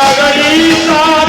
Margarita.